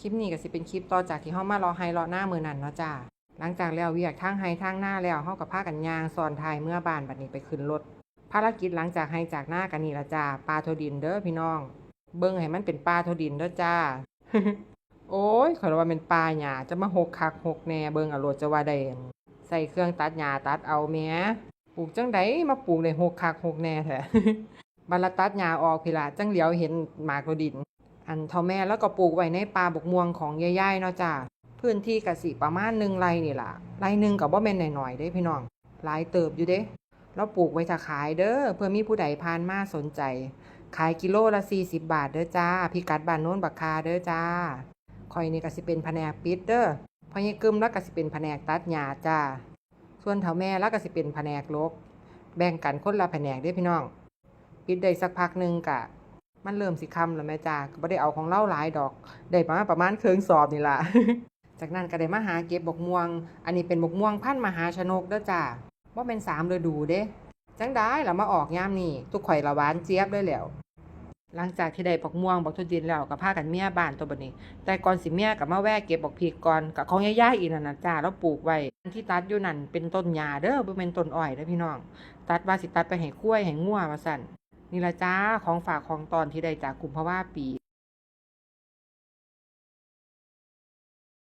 คลิปนี้ก็สิเป็นคลิปต่อจากที่เฮามารอไฮรอหน้ามือนั่นเนาะจ้าหลังจากแล้วเวียกทางไฮทางหน้าแล้วเฮากับพากันยางสอนทายเมื่อบานบัดนี้ไปขึ้นรถภารกิจหลังจากไฮจากหน้ากันนี่ละจ้าปลาโทดินเด้อพี่น้อง เบิ่งให้มันเป็นปลาโทดินเด้อจ้า โอ้ยขอว่าเป็นปลาหยาจะมาหกคักหกแน่เบิ่งอาโลดจะว่าได้ใส่เครื่องตัดหญ้าตัดเอาแม่ปลูกจังไดมาปลูกได้หกคักหกแน่แท้บรรลตัดหญ้าออกพี่ละจังเหลียวเห็นหมากโทดิน อันเท่าแม่แล้วก็ปลูกไว้ในป่าบกม่วงของยายๆเนาะจ้าพื้นที่กะสิประมาณหนึ่งไร่นี่ล่ะไร่หนึ่งกับว่าแม่นหน่อยๆเด้พี่น้องหลายเติบอยู่เด้แล้วปลูกไว้ถ้าขายเด้อเพื่อมีผู้ใดผ่านมาสนใจ ขายกิโลละ40บบาทเด้อจ้าพิกัดบ้านโน้นบักคาเด้อจ้าคอยนี่ก็สิเป็นแผนกปิดเด้อพอยายกึมแล้วก็สิเป็นแผนกตัดหญ้าจ้าส่วนเถาแม่แล้วก็สิเป็นแผนกลก แบ่งกันคนละแผนกเด้อพี่น้องปิดได้สักพักหนึ่งกะ มันเริ่มสิคำแล้วแม่จ้าก็บ่ได้เอาของเล่าหลายดอก ได้มาประมาณเครื่องสอบนี่ล่ะ จากนั้นก็ได้มาหาเก็บบกม่วง อันนี้เป็นบกม่วงพันมหาชนกเด้อจ้าว่าเป็นสามฤดูเด้ จังได้ล่ะมาออกยามนี่ทุกข่อยละหวานเจี๊ยบเลยแล้วหลังจากที่ได้บกม่วงบักทุดินแล้วก็พากันเมียบ้านตัวบัดนี้ แต่ก่อนสิเมียกับมาแวะเก็บบักพริกก่อนกับของย่าๆอีนั่นนะจ้าแล้วปลูกไว้ที่ตัดอยู่นั่นเป็นต้นหญ้าเด้อบ่แม่นต้นอ้อยเด้อพี่น้อง ตัดว่าสิตัดไปให้กล้วยให้งัวว่าสั่น นี่ละจ้าของฝากของตอนที่ได้จากกลุ่มพะว่าปี